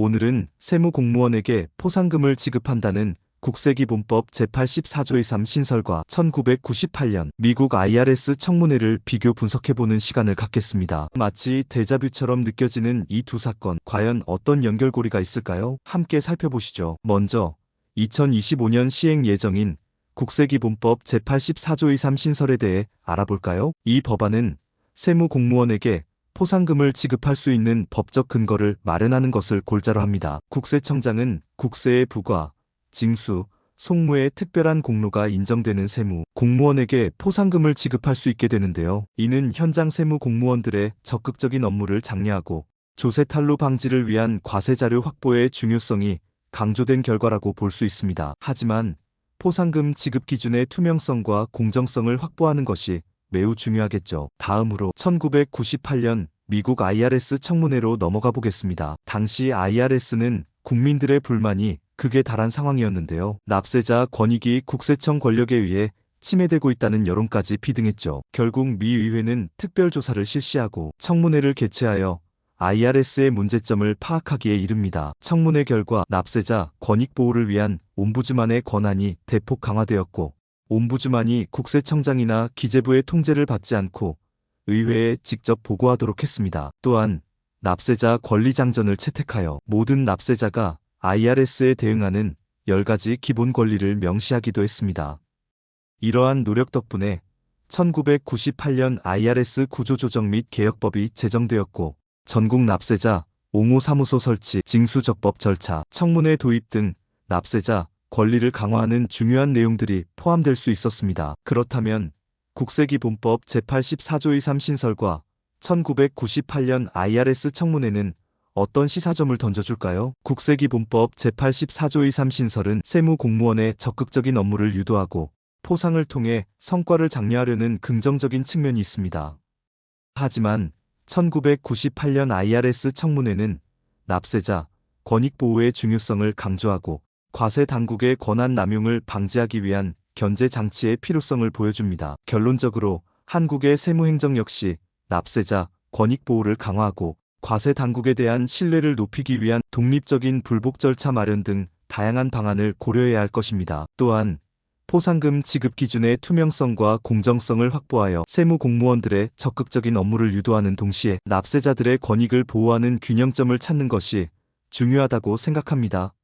오늘은 세무공무원에게 포상금을 지급한다는 국세기본법 제84조의 3 신설과 1998년 미국 IRS 청문회를 비교 분석해보는 시간을 갖겠습니다. 마치 데자뷰처럼 느껴지는 이 두 사건, 과연 어떤 연결고리가 있을까요? 함께 살펴보시죠. 먼저 2025년 시행 예정인 국세기본법 제84조의 3 신설에 대해 알아볼까요? 이 법안은 세무공무원에게 포상금을 지급할 수 있는 법적 근거를 마련하는 것을 골자로 합니다. 국세청장은 국세의 부과, 징수, 송무의 특별한 공로가 인정되는 세무, 공무원에게 포상금을 지급할 수 있게 되는데요. 이는 현장 세무 공무원들의 적극적인 업무를 장려하고 조세 탈루 방지를 위한 과세 자료 확보의 중요성이 강조된 결과라고 볼 수 있습니다. 하지만 포상금 지급 기준의 투명성과 공정성을 확보하는 것이 매우 중요하겠죠. 다음으로 1998년 미국 IRS 청문회로 넘어가 보겠습니다. 당시 IRS는 국민들의 불만이 극에 달한 상황이었는데요. 납세자 권익이 국세청 권력에 의해 침해되고 있다는 여론까지 비등했죠. 결국 미 의회는 특별조사를 실시하고 청문회를 개최하여 IRS의 문제점을 파악하기에 이릅니다. 청문회 결과 납세자 권익 보호를 위한 옴부즈만의 권한이 대폭 강화되었고 옴부즈만이 국세청장이나 기재부의 통제를 받지 않고 의회에 직접 보고하도록 했습니다. 또한 납세자 권리장전을 채택하여 모든 납세자가 IRS에 대응하는 10가지 기본 권리를 명시하기도 했습니다. 이러한 노력 덕분에 1998년 IRS 구조조정 및 개혁법이 제정되었고 전국 납세자 옹호 사무소 설치, 징수적법 절차, 청문회 도입 등 납세자 권리를 강화하는 중요한 내용들이 포함될 수 있었습니다. 그렇다면 국세기본법 제84조의 3 신설과 1998년 IRS 청문회는 어떤 시사점을 던져줄까요? 국세기본법 제84조의 3 신설은 세무 공무원의 적극적인 업무를 유도하고 포상을 통해 성과를 장려하려는 긍정적인 측면이 있습니다. 하지만 1998년 IRS 청문회는 납세자 권익 보호의 중요성을 강조하고 과세 당국의 권한 남용을 방지하기 위한 견제 장치의 필요성을 보여줍니다. 결론적으로 한국의 세무행정 역시 납세자 권익 보호를 강화하고 과세 당국에 대한 신뢰를 높이기 위한 독립적인 불복 절차 마련 등 다양한 방안을 고려해야 할 것입니다. 또한 포상금 지급 기준의 투명성과 공정성을 확보하여 세무 공무원들의 적극적인 업무를 유도하는 동시에 납세자들의 권익을 보호하는 균형점을 찾는 것이 중요하다고 생각합니다.